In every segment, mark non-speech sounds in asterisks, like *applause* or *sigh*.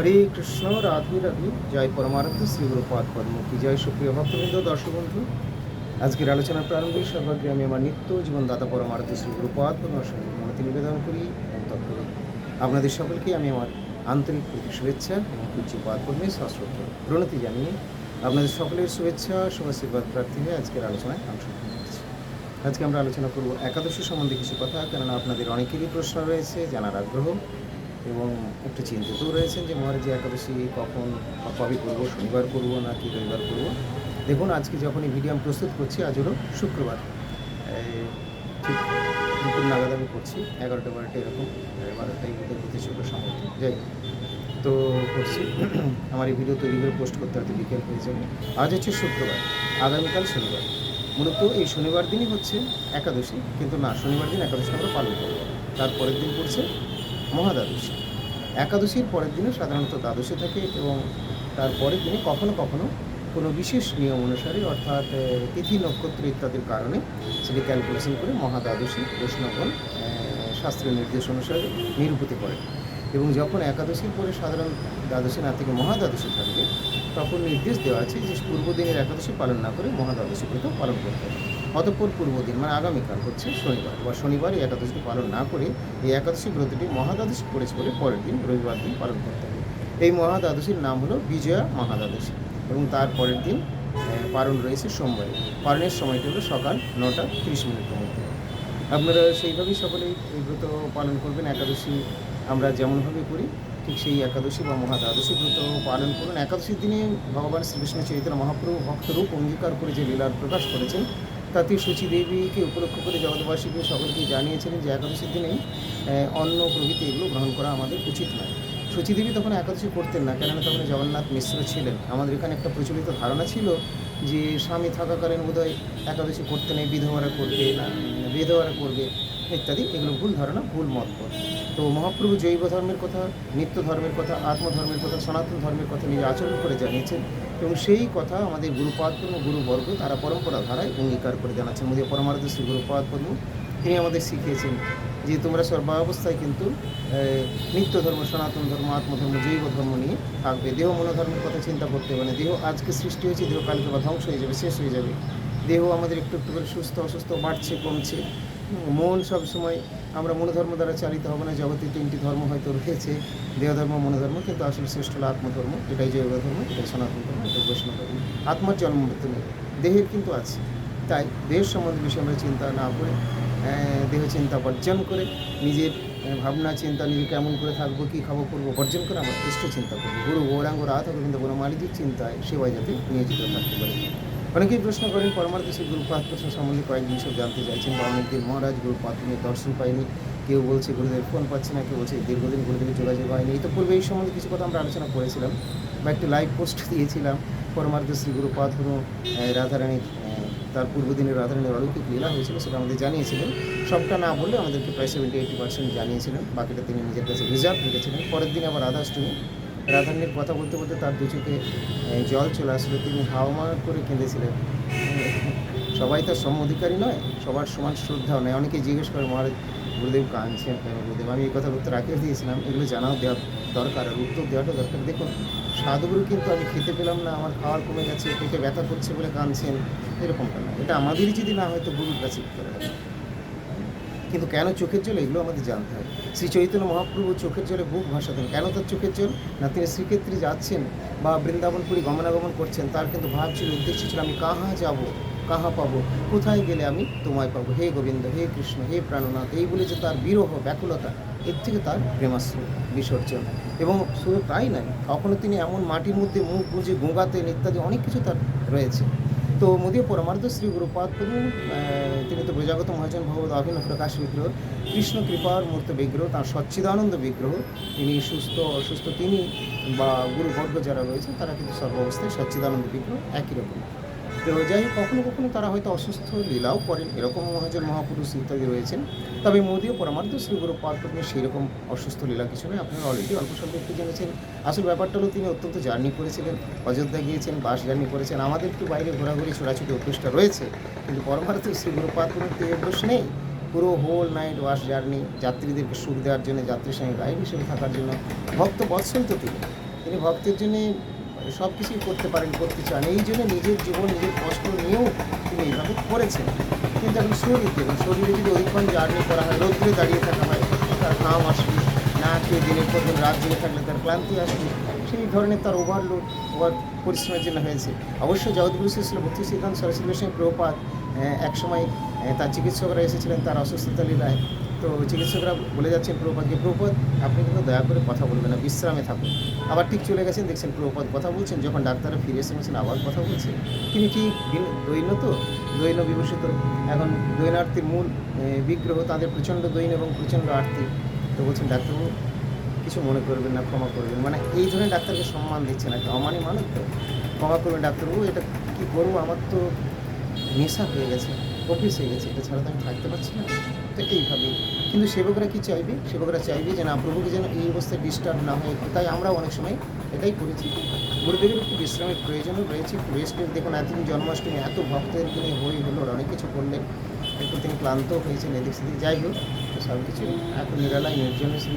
হরে কৃষ্ণ, রাধে রাধে। জয় পরমার্থ শ্রী গুরুপাদ পদ্ম। কি জয় সুপ্রিয় ভক্তবৃন্দ, দর্শক বন্ধু। আজকের আলোচনার প্রারম্ভে সর্বাগ্রে আমি আমার নিত্য জীবনদাতা পরমার্থ শ্রী গুরুপাদ মনতি নিবেদন করি এবং তৎপরে আপনাদের সকলকে আমি আমার আন্তরিক প্রীতি, শুভেচ্ছা এবং পূজ্যপাদ পদ্মে সশ্রদ্ধ প্রণতি জানিয়ে আপনাদের সকলের শুভেচ্ছা, শুভাশীর্বাদ প্রার্থী হয়ে আজকের আলোচনায় অংশগ্রহণ করছি আজকে আমরা আলোচনা করব একাদশী সম্বন্ধে কিছু কথা। কেননা আপনাদের অনেকেরই প্রশ্ন রয়েছে, জানার আগ্রহ। এবং একটু চিন্তিতও রয়েছেন যে মহারাজি একাদশী কখন কবে করব, শনিবার করব না কি রবিবার করব? দেখুন, আজকে যখন এই ভিডিও আমি প্রস্তুত করছি, আজ হলো শুক্রবার। ঠিক দুপুর নাগাদ আমি করছি, এগারোটা বারোটা এরকম বারোটাই বোধহয় প্রতি শুক্র সম্ভবত যাই তো করছি। *clears throat* আমার এই ভিডিও তৈরি করে পোস্ট করতে হয়তো বিকেল হয়ে যাবে। আজ হচ্ছে শুক্রবার, আগামীকাল শনিবার। মূলত এই শনিবার দিনই হচ্ছে একাদশী, কিন্তু না, শনিবার দিন একাদশী আমরা পালন করব। তার পরের দিন পড়ছে মহাদ্বাদশী। একাদশীর পরের দিনে সাধারণত দ্বাদশী থাকে এবং তার পরের দিনে কখনো কখনো কোনো বিশেষ নিয়ম অনুসারে, অর্থাৎ তিথি, নক্ষত্র ইত্যাদির কারণে সেটি ক্যালকুলেশন করে মহাদ্বাদশী বৈষ্ণবগণ শাস্ত্রীয় নির্দেশ অনুসারে নিরূপিত করে। এবং যখন একাদশীর পরে সাধারণ দ্বাদশী না থেকে মহাদ্বাদশী থাকবে তখন নির্দেশ দেওয়া আছে যে পূর্ব দিনের একাদশী পালন না করে মহাদ্বাদশী ব্রত পালন করতে হবে। অতঃপর পূর্ব দিন মানে আগামীকাল হচ্ছে শনিবার। বা শনিবার এই একাদশীটি পালন না করে এই একাদশী ব্রতটি মহাদ্বাদশী পড়েছে বলে পরের দিন রবিবার দিন পালন করতে হবে। এই মহাদ্বাদশীর নাম হলো বিজয়া মহাদ্বাদশী এবং তার পরের দিন পালন রয়েছে সোমবারে। পালনের সময়টি হলো সকাল নটা তিরিশ মিনিটের মধ্যে। আপনারা সেইভাবেই সকলেই এই ব্রত পালন করবেন, একাদশী আমরা যেমনভাবে করি, ঠিক সেই একাদশী বা মহাদ্বাদশী ব্রত পালন করুন। একাদশীর দিনে ভগবান শ্রীকৃষ্ণ চৈতন্য মহাপ্রভু ভক্তরূপ অঙ্গীকার করে যে লীলার প্রকাশ করেছেন তাতে সূচি দেবীকে উপলক্ষ করে জগৎবাসীকে সকলকে জানিয়েছিলেন যে একাদশীর দিনেই অন্য প্রভৃতি এগুলো গ্রহণ করা আমাদের উচিত নয়। সচিদেবী তখন একাদশী করতেন না, কেননা তখন জগন্নাথ মিশ্র ছিলেন। আমাদের এখানে একটা প্রচলিত ধারণা ছিল যে স্বামী থাকাকালীন বোধহয় একাদশী করতে নেই, বিধবারা করবে না, বিধবারা করবে, ইত্যাদি। এগুলো ভুল ধারণা, ভুল মতপথ তো মহাপ্রভু জৈব ধর্মের কথা, নিত্য ধর্মের কথা, আত্মধর্মের কথা, সনাতন ধর্মের কথা নিজে আচরণ করে জানিয়েছেন এবং সেই কথা আমাদের গুরুপাদ গুরুবর্গ, তারা পরম্পরা ধারায় অঙ্গীকার করে জানাচ্ছেন। মোদী পরমার্থ শ্রী গুরুপাদ তিনি আমাদের শিখিয়েছেন যে তোমরা সর্বাবস্থায় কিন্তু নিত্য ধর্ম সনাতন ধর্ম, আত্মধর্ম, জৈব ধর্ম নিয়ে থাকবে। দেহ মনোধর্মের কথা চিন্তা করতে হবে না। দেহ আজকে সৃষ্টি হয়েছে, দেহ কালকে বা ধ্বংস হয়ে যাবে, শেষ হয়ে যাবে। দেহ আমাদের একটু একটু করে সুস্থ, অসুস্থ, বাড়ছে, কমছে। মন সব সময় আমরা মনোধর্ম দ্বারা চালিত হব না। জগতে তিনটি ধর্ম হয়তো রয়েছে, দেহধর্ম, মনোধর্ম, কিন্তু আসলে শ্রেষ্ঠ হলো আত্মধর্ম। এটাই জৈব ধর্ম, এটাই সনাতন ধর্ম, এটাই বৈষ্ণব ধর্ম। আত্মার জন্ম মৃত্যু নেই, দেহের কিন্তু আছে। তাই দেহের সম্বন্ধে বিষয়ে আমরা চিন্তা না করে আহ, দেহ চিন্তা বর্জন করে নিজের ভাবনা চিন্তা নিজে কেমন করে থাকব কী খাব করব বর্জন করে আমার ইষ্ট চিন্তা করব। গুরু গৌরাঙ্গ রাধ গোবিন্দ গুরু মালিজির চিন্তায় সেবায় যাতে নিয়োজিত থাকতে পারে। অনেকেই প্রশ্ন করেন পরমার্থ শ্রী গুরুপাদ প্রশ্ন সম্বন্ধে কয়েক জিনিস জানতে চাইছেন বা অনেকদিন মহারাজ গুরুপাত্রের দর্শন পাইনি কেউ বলছে গুরুদেব ফোন পাচ্ছে না কেউ বলছে দীর্ঘদিন গুরুদেবের যোগাযোগ হয়নি। এই তো পূর্বে এই সম্বন্ধে কিছু কথা আমরা আলোচনা করেছিলাম বা একটি লাইভ পোস্ট দিয়েছিলাম পরমার্থ শ্রী গুরুপাদ কোনো রাধারানীর তার পূর্বদিনের রাধারানীর অলৌকিক লীলা হয়েছিল, সেটা আমাদের জানিয়েছিলেন। সবটা না বললে আমাদেরকে প্রায় সেভেন্টি এইটি পার্সেন্ট জানিয়েছিলেন, বাকিটা তিনি নিজের কাছে রিজার্ভ রেখেছিলেন। পরের দিন আবার রাধাষ্টমী রাধারানীর কথা বলতে বলতে তার দু চোখে জল চলে আসলো। তিনি হাওমা করে কেঁদেছিলেন। সবাই তার সম অধিকারী নয়, সবার সমান শ্রদ্ধাও নয়। অনেকে জিজ্ঞেস করে, মহারাজ, গুরুদেব কাঁদছেন কেন? গুরুদেব, আমি এই কথার উত্তর রাখিয়ে দিয়েছিলাম। এগুলো জানাও দেওয়া দরকার আর উত্তর দেওয়াটা দরকার। দেখুন, সাধুগুরু কিন্তু আমি খেতে পেলাম না। আমার খাওয়ার কমে গেছে, পেটে ব্যথা করছে বলে কাঁদছেন। এরকমটা না। এটা আমাদেরই যদি না হয়তো গুরুর কাছে করে কিন্তু কেন চোখের জল, এগুলো আমাদের জানতে হয় শ্রী চৈতন্য মহাপ্রভু চোখের জলে বুক ভাসাতেন। কেন তার চোখের জল? না তিনি শ্রীক্ষেত্রে যাচ্ছেন বা বৃন্দাবনপুরী গমনাগমন করছেন। তার কিন্তু ভাব ছিল উদ্দেশ্য ছিল, আমি কাহা যাব, কাহা পাবো? কোথায় গেলে আমি তোমায় পাবো? হে গোবিন্দ, হে কৃষ্ণ, হে প্রাণনাথ, এই বলে যে তার বিরহ, ব্যাকুলতা, এর থেকে তার প্রেমাশ্রু বিসর্জন। এবং শুধু তাই নয়, কখনো তিনি এমন মাটির মধ্যে মুখ গুঁজে গোঙাতেন ইত্যাদি অনেক কিছু তার রয়েছে। তো মোদীয় পরমার্ধ শ্রী গুরুপাদ প্রভু তিনি তো প্রজাগত মহাজন ভগবত অভিনব প্রকাশ বিগ্রহ, কৃষ্ণ কৃপার মূর্ত বিগ্রহ, তার সচ্চিদানন্দ বিগ্রহ, তিনি সুস্থ, অসুস্থ তিনি বা গুরুবর্গ যারা রয়েছেন তারা কিন্তু সর্বাবস্থায় সচ্চিদানন্দ বিগ্রহ, একই রকম। তো যাই হোক, কখনো কখনো তারা হয়তো অসুস্থ, লীলাও করেন এরকম মহাজন মহাপুরুষ ইত্যাদি রয়েছেন। তবে মোদীয় পরমার্থ শ্রী গুরু পার্বতী সেই রকম অসুস্থ লীলা কিছু নয়। আপনারা অলরেডি অল্প স্বল্প একটু জেনেছেন। আসল ব্যাপারটা হলো তিনি অত্যন্ত জার্নি করেছিলেন অযোধ্যা গিয়েছেন, বাস জার্নি করেছেন। আমাদের একটু বাইরে ঘোরাঘুরি, ছোটাছুটি অভ্যেসটা রয়েছে। কিন্তু পরমার্থ শ্রী গুরু পার্বতীর তো এই অভ্যেস নেই। পুরো হোল নাইট বাস জার্নি যাত্রীদেরকে সুখ দেওয়ার জন্য, যাত্রীর সঙ্গে গাইড হিসেবে থাকার জন্য ভক্ত বৎসল তো তিনি। তিনি ভক্তের জন্য সব কিছুই করতে পারেন, করতে চান। এই জন্য নিজের জীবন, নিজের কষ্ট নিয়েও তিনি এইভাবে করেছেন। কিন্তু এখন শরীর দেখুন শরীরে যদি অধিকক্ষণ জার্নি করা হয়, রৌদ্রে দাঁড়িয়ে থাকা হয়, তার ঘাম আসবে, না খেয়ে দিনের পর দিন রাত জেগে থাকলে তার ক্লান্তি আসবে, সেই ধরনের তার ওভারলোড ওভার পরিশ্রমের জন্য হয়েছে। অবশ্য জগৎগুরু শিশু ভক্তি সিদ্ধান্ত সরস্বতী গোস্বামী প্রভুপাত এক সময় তার চিকিৎসকরা এসেছিলেন তার অসুস্থতা লীলায় তো চিকিৎসকরা বলে যাচ্ছেন প্রভুপাতকে প্রভুপাত আপনি কিন্তু দয়া করে কথা বলবেন না, বিশ্রামে থাকুন। আবার ঠিক চলে গেছেন, দেখছেন প্রভুপাত কথা বলছেন, যখন ডাক্তাররা ফিরে এসে বলছেন, আবার কথা বলছেন তিনি বিন- দৈন্য তো? দৈন্য বিভূষিত এখন দৈনার্থীর মূল বিগ্রহ তাদের প্রচণ্ড দৈন্য এবং প্রচণ্ড আর্থিক তো বলছেন, ডাক্তারবাবু, কিছু মনে করবেন না, ক্ষমা করবেন। মানে এই ধরনের ডাক্তারকে সম্মান দিচ্ছে না অমানি মানুষ তো? ক্ষমা করবেন, ডাক্তারবাবু, এটা কী করব? আমার তো নেশা হয়ে গেছে অফিস হয়ে গেছে, এটা ছাড়া তো আমি থাকতে পারছি না। তো এইভাবেই কিন্তু সেবকরা কি চাইবে? সেবকরা চাইবে যে না, প্রভুকে যেন এই অবস্থায় ডিস্টার্ব না হয়। তাই আমরা অনেক সময় এটাই করেছি। গুরুদেবের একটু বিশ্রামের প্রয়োজনও রয়েছে। একটু রেস্টের দেখুন, এতদিন জন্মাষ্টমী, এত ভক্তদের নিয়ে হই হলো অনেক কিছু করলেন। একটু তিনি ক্লান্ত হয়েছেন এদিক সেদিক। যাই হোক, তো সব কিছু এখন নিরালায়, নির্জনে শ্রী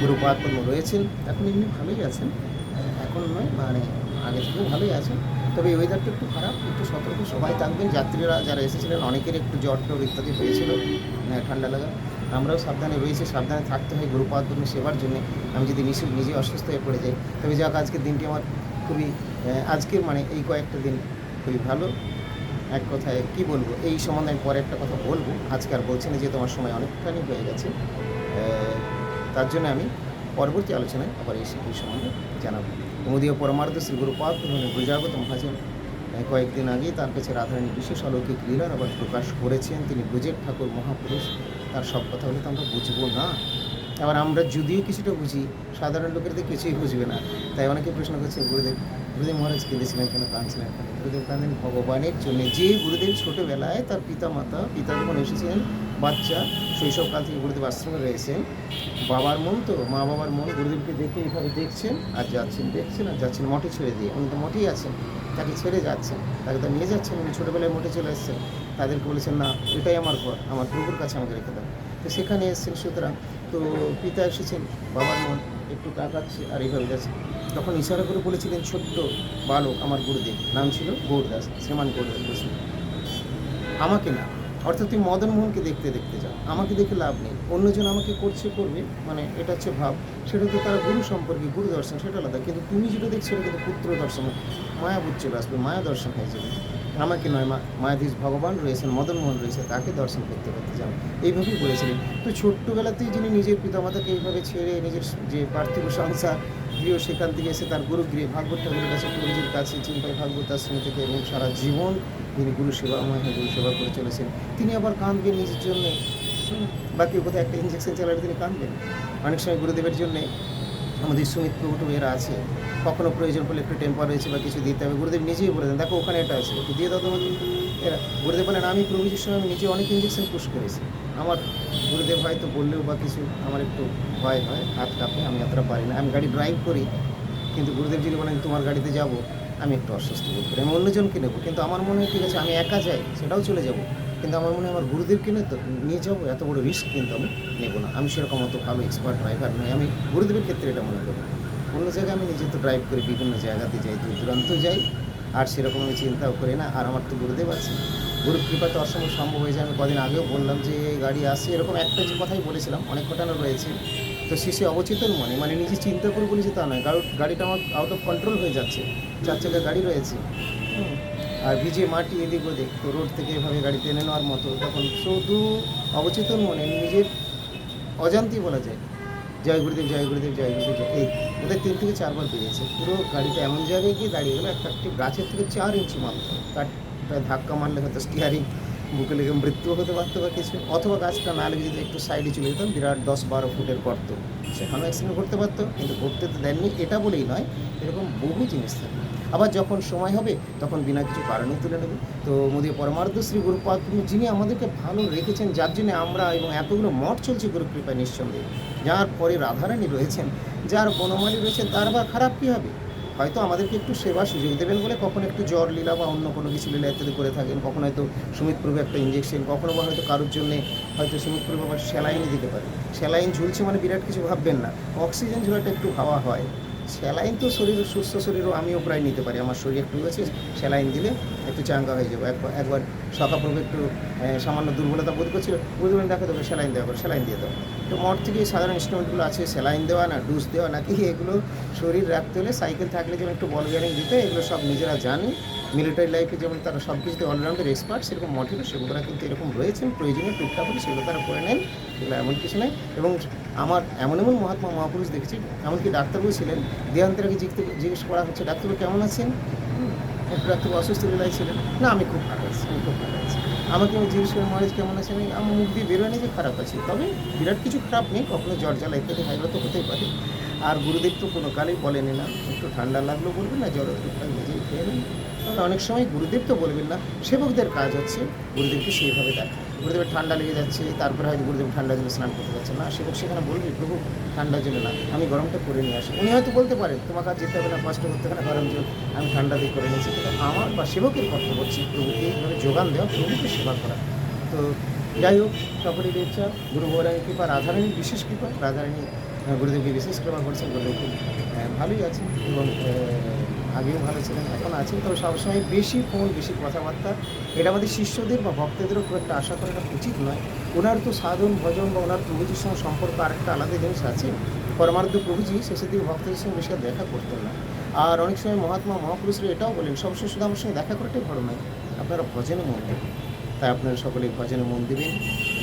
গুরুপাদ পদ্ম রয়েছেন। এখন এমনি ভালোই আছেন। এখন নয় মানে আগে থেকে ভালোই আছেন। তবে এই ওয়েদারটা একটু খারাপ, একটু সতর্ক। সবাই থাকবেন, যাত্রীরা যারা এসেছিলেন, অনেকের একটু জ্বর টর ইত্যাদি হয়েছিল ঠান্ডা লাগা। আমরাও সাবধানে রয়েছি, সাবধানে থাকতে হয় গুরুপাদ পদ্ম সেবার জন্য। আমি যদি নিজে নিজে অসুস্থ হয়ে পড়ে যাই, তবে যাক, আজকের দিনটি আমার খুবই আজকের মানে এই কয়েকটা দিন খুবই ভালো। এক কথায়, কি বলব? এই সম্বন্ধে আমি পরে একটা কথা বলব। আজকে আর বলছি না যে তোমার সময় অনেকখানি হয়ে গেছে। তার জন্য আমি পরবর্তী আলোচনায় আবার এই সম্বন্ধে জানাব। মোদীয় পরমার্থ শ্রী গুরুপাদ গুজাগত মহাজন কয়েকদিন আগেই তার কাছে রাধারানী বিশেষ অলৌকিক লীলার আবার প্রকাশ করেছেন। তিনি ব্রজের ঠাকুর, মহাপুরুষ, তার সব কথা হলে তো আমরা বুঝব না। আবার আমরা যদিও কিছুটা বুঝি, সাধারণ লোকের তো কিছুই বুঝবে না। তাই অনেকে প্রশ্ন করছে, গুরুদেব গুরুদেব মহারাজ কেঁদেছিলেন কেন, কাঁদছিলেন কেন? গুরুদেব কাঁদেন, ভগবানের জন্য যে গুরুদেব ছোটোবেলায় তার পিতা মাতা পিতা যখন এসেছিলেন বাচ্চা শৈশবকাল থেকে গুরুদেব আশ্রমে রয়েছেন। বাবার মন তো, মা বাবার মন গুরুদেবকে দেখে এইভাবে দেখছেন আর যাচ্ছেন, দেখছেন আর যাচ্ছেন, মঠে ছেড়ে দিয়ে। উনি তো মঠেই আছেন, তাকে ছেড়ে যাচ্ছেন, তাকে তো নিয়ে যাচ্ছেন। উনি ছোটোবেলায় মঠে চলে এসেছেন। তাদেরকে বলেছেন, না, এটাই আমার ঘর, আমার প্রভুর কাছে আমাকে রেখে দাও। তো সেখানে এসেছেন, সুতরাং তো পিতা এসেছেন, বাবার মন একটু তাকাচ্ছে আর এইভাবে যাচ্ছে। তখন ইশারা করে বলেছিলেন, ছোট্ট বালক, আমার গুরুদেব। নাম ছিল গৌরদাস, শ্রীমান গৌরদাস বসু। আমাকে না অর্থাৎ তুই মদন মোহনকে দেখতে দেখতে যাও আমাকে দেখে লাভ নেই। অন্যজন আমাকে করছে করবে মানে এটা হচ্ছে ভাব। সেটা তো তারা গুরু সম্পর্কে, গুরু দর্শন, সেটা আলাদা। কিন্তু তুমি যেটা দেখছ, সেটা কিন্তু পুত্র দর্শন। মায়াবোধ চলে আসবে মায়া দর্শন হয়ে যাবে। আমাকে নয়, মা মায়াধীশ ভগবান রয়েছেন, মদন মোহন রয়েছে তাকে দর্শন করতে করতে যাও। এইভাবেই বলেছিলেন। তো ছোট্টবেলাতেই যিনি নিজের পিতামাতাকে এইভাবে ছেড়ে নিজের যে পার্থিব সংসার, গৃহ সেখান থেকে এসে তার গুরু গৃহে ভাগবত ঠাকুরের কাছে, গুরুজির কাছে, চিন্তায় ভাগবত আশ্রম থেকে এবং সারা জীবন তিনি গুরু সেবাময় হয়ে গুরু সেবা করে চলেছেন, তিনি আবার কাঁদবেন নিজের জন্যে। বাকি কোথায় একটা ইঞ্জেকশন চালালে তিনি কাঁদবেন। অনেক সময় গুরুদেবের জন্যে আমাদের সুমিত প্রভু এরা আছে। কখনো প্রয়োজন পড়লে একটু টেম্পার রয়েছে বা কিছু দিতে হবে। গুরুদেব নিজেই বলে দেন, দেখো, ওখানে এটা আছে দিয়ে দাও তোমাকে। এরা, গুরুদেব বলেন, আমি প্রভুজির সময় আমি নিজে অনেক ইঞ্জেকশন পুশ করেছি। আমার গুরুদেব হয়তো বললেও বা কিছু আমার একটু ভয় হয়, হাত কাঁপে, আমি এতটা পারি না। আমি গাড়ি ড্রাইভ করি, কিন্তু গুরুদেব যদি বলেন, তোমার গাড়িতে যাব? আমি একটু অস্বস্তি বোধ করি, আমি অন্যজনকে নেব? কিন্তু আমার মনে হয় ঠিক আছে, আমি একা যাই, সেটাও চলে যাব। কিন্তু আমার মনে হয় আমার গুরুদেবকে নিয়ে তো নিয়ে যাব, এত বড় রিস্ক কিন্তু আমি নেব না। আমি সেরকম অত ভালো এক্সপার্ট ড্রাইভার নই, আমি গুরুদেবের ক্ষেত্রে এটা মনে করি। অন্য জায়গায় আমি নিজে তো ড্রাইভ করি বিভিন্ন জায়গাতে যাই, দূর দূরান্ত যাই, আর সেরকম আমি চিন্তাও করি না, আর আমার তো গুরুদেব আছে। গুরু কৃপা তো অসম্ভব সম্ভব হয়ে যায়। আমি কদিন আগেও বললাম যে গাড়ি আসছে এরকম একটা যে কথাই বলেছিলাম, অনেক ঘটনা রয়েছে। তো শেষে অবচেতন মনে মানে নিজে চিন্তা করে বলেছি তা নয়। কারণ গাড়িটা আমার আউট অফ কন্ট্রোল হয়ে যাচ্ছে। চার চাকা গাড়ি রয়েছে। আর ভিজে মাটি এদিক ওদিক, তো রোড থেকে এভাবে গাড়ি টেনে নেওয়ার মতো। তখন শুধু অবচেতন মনে, নিজের অজান্তি বলা যায়, জয় গুরুদেব জয় গুরুদেব জয় গুরুদেব এই ওদের তিন থেকে চারবার পেয়েছে পুরো গাড়িটা এমন জায়গায় গিয়ে দাঁড়িয়ে গেলো, একটা একটি গাছের থেকে চার ইঞ্চি মাত্র তার ধাক্কা মারলে হয়তো স্টিয়ারিং বুকে লেগে মৃত্যু হতে পারতো বা কিছু, অথবা গাছটা না লেগে যদি একটু সাইডে চলে যেতাম, বিরাট দশ বারো ফুটের গর্ত। সেখানেও অ্যাক্সিডেন্ট করতে পারতো, কিন্তু করতে তো দেননি। এটা বলেই নয়, এরকম বহু জিনিস থাকে। আবার যখন সময় হবে, তখন বিনা কিছু কারণে তুলে নেবে। তো মোদী পরমার্থ শ্রী গুরুপাদ যিনি আমাদেরকে ভালো রেখেছেন, যার জন্য আমরা এবং এতগুলো মঠ চলছে গুরু কৃপায় নিঃসন্দেহে। যার পরে রাধারানী রয়েছেন, যার বনমালী রয়েছেন, তার বা খারাপ কী হবে? হয়তো আমাদেরকে একটু সেবা সুযোগ দেবেন বলে কখনো একটু জ্বর, লীলা বা অন্য কোনো কিছু লীলা ইত্যাদি করে থাকেন, কখনো হয়তো সুমিত প্রভু একটা ইঞ্জেকশন কখনো বা হয়তো কারোর জন্যে হয়তো সুমিত প্রভু আবার স্যালাইনই দিতে পারে। স্যালাইন ঝুলছে মানে বিরাট কিছু ভাববেন না। অক্সিজেন ঝুলাটা একটু হাওয়া হয়। স্যালাইন তো শরীর, সুস্থ শরীরও আমিও প্রায় নিতে পারি। আমার শরীর একটু হয়েছে স্যালাইন দিলে একটু চাঙ্গা হয়ে যাব। একবার একবার সকাপ্রভু একটু সামান্য দুর্বলতা বোধ করছিল বুঝবেন দেখো তোকে স্যালাইন দেওয়া করে, স্যালাইন দিয়ে দাও। তো মঠ থেকে সাধারণ ইনস্ট্রুমেন্টগুলো আছে, স্যালাইন দেওয়া না ডুস দেওয়া নাকি, এগুলো শরীর রাখতে হলে সাইকেল থাকলে যেমন একটু বল বিয়ারিং দিতে, এগুলো সব নিজেরা জানি। মিলিটারি লাইফে যেমন তারা সব কিছুতে অলরাউন্ডার এক্সপার্ট সেরকম মঠেরও সেগুলোরা কিন্তু এরকম রয়েছেন, প্রয়োজনীয় টুকটাক করে সেগুলো তারা করে নেন, এগুলো এমন কিছু নেই এবং আমার এমন এমন মহাত্মা, মহাপুরুষ দেখেছি, এমনকি ডাক্তারবাবু ছিলেন, দেহান্তের আগে জিজ্ঞেস করা হচ্ছে, ডাক্তারবাবু কেমন আছেন? একটু ডাক্তারবাবু অসুস্থ বেলায় ছিলেন। না, আমি খুব ভালো আছি, আমি খুব ভালো আছি। আমাকে আমি জিজ্ঞেস করে, মহারাজ, কেমন আছে আমি, আমার মুখ দিয়ে বেরোয়নি যে খারাপ আছি? তবে বিরাট কিছু খারাপ নেই, কখনো জ্বর, জ্বালা ইত্যাদি হাইলো তো হতেই পারে। আর গুরুদেব তো কোনো কালেই বলেনি না, একটু ঠান্ডা লাগল বলবেন না, জ্বর নিজেই খেয়ে নেন। অনেক সময় গুরুদেব তো বলবেন না, সেবকদের কাজ হচ্ছে গুরুদেবকে সেইভাবে দেখা গুরুদেবের ঠান্ডা লেগে যাচ্ছে, তারপরে হয়তো গুরুদেব ঠান্ডা জলে স্নান করতে যাচ্ছে না। সেবক সেখানে বলবে, প্রভু, ঠান্ডা জলে না, আমি গরমটা করে নিয়ে আসি। উনি হয়তো বলতে পারেন তোমাকে আর যেতে হবে না কষ্ট করতে হবে না গরম জল আমি ঠান্ডা দিয়ে করে নিয়েছি। কিন্তু আমার বা সেবকের কর্তব্য হচ্ছে প্রভুকে এইভাবে যোগান দেওয়া, প্রভুকে সেবা করা। তো যাই হোক, সকলের ইচ্ছা, গুরু গৌরাঙ্গী কৃপা, রাধারানীর বিশেষ কৃপা, রাধারানী গুরুদেবকে বিশেষ কৃপা করছেন গুরুদেব খুব ভালোই আছেন এবং আগেও ভালো ছিলেন, এখন আছেন। তবে সবসময় বেশি ফোন, বেশি কথাবার্তা। এটা আমাদের শিষ্যদের বা ভক্তদেরও খুব একটা আশা করাটা উচিত নয়। ওনার তো সাধন, ভজন বা ওনার প্রভুজির সঙ্গে সম্পর্ক আরেকটা আলাদা জিনিস আছে। পরমার্থ প্রভুজি শেষের দিকে ভক্তদের সঙ্গে বেশি দেখা করতেন না। আর অনেক সময় মহাত্মা, মহাপুরুষরা এটাও বলেন, সবসময় শুধু আমার সঙ্গে দেখা করাটাই ভালো নয়, আপনারা ভজনে মন দেবেন। তাই আপনারা সকলে ভজনে মন দেবেন।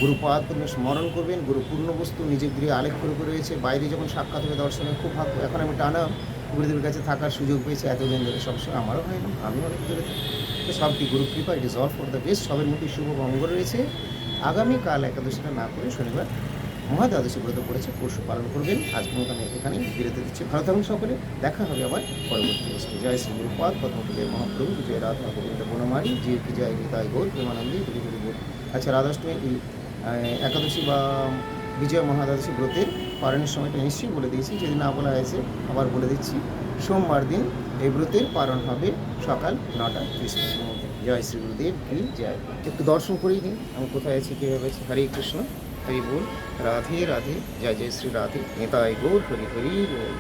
গুরুপাদ স্মরণ করবেন গুরু পূর্ণ বস্তু নিজের গৃহে আলেখ করে করে রয়েছে। বাইরে যখন সাক্ষাৎ হবে দর্শনে, খুব ভাগ্য। এখন আমি টানা গুরুদেবের কাছে থাকার সুযোগ পেয়েছে, এতদিন ধরে সবসময় আমারও হয় না আমি অনেক দূরে থাকি। তো সবটি গুরু কৃপা it is all for the best সবের মধ্যে শুভ মঙ্গল রয়েছে। আগামীকাল একাদশীটা না করে শনিবার মহাদ্বাদশী ব্রত করেছে, পরশু পালন করবেন। মতো আমি এখানে বিরতি দিচ্ছি। ভালো থাকুন সকলে, দেখা হবে আবার পরবর্তী বছর জয় শ্রী গুরুপাদ পদ্মপুজয় মহাপ্রভু, বিজয় রাধা গোবিন্দ বনমালী জি কি জয় গীতায় গৌর প্রেমানন্দী গুরু গুরু আচ্ছা রাধাষ্টমী, একাদশী বা বিজয় মহাদ্বাদশী ব্রতের পালনের সময়টা নিশ্চয়ই বলে দিয়েছি, যদি না বলা হয়েছে আবার বলে দিচ্ছি। সোমবার দিন এই ব্রতের পালন হবে সকাল নটা ত্রিশ মধ্যে জয় শ্রী গুরুদেব, কি জয়। একটু দর্শন করেই দিন আমি কোথায় আছি কীভাবে আছি হরে কৃষ্ণ, হরি বল, রাধে রাধে, জয় জয় শ্রী রাধে নেতায় গৌর, হরি হরি বল।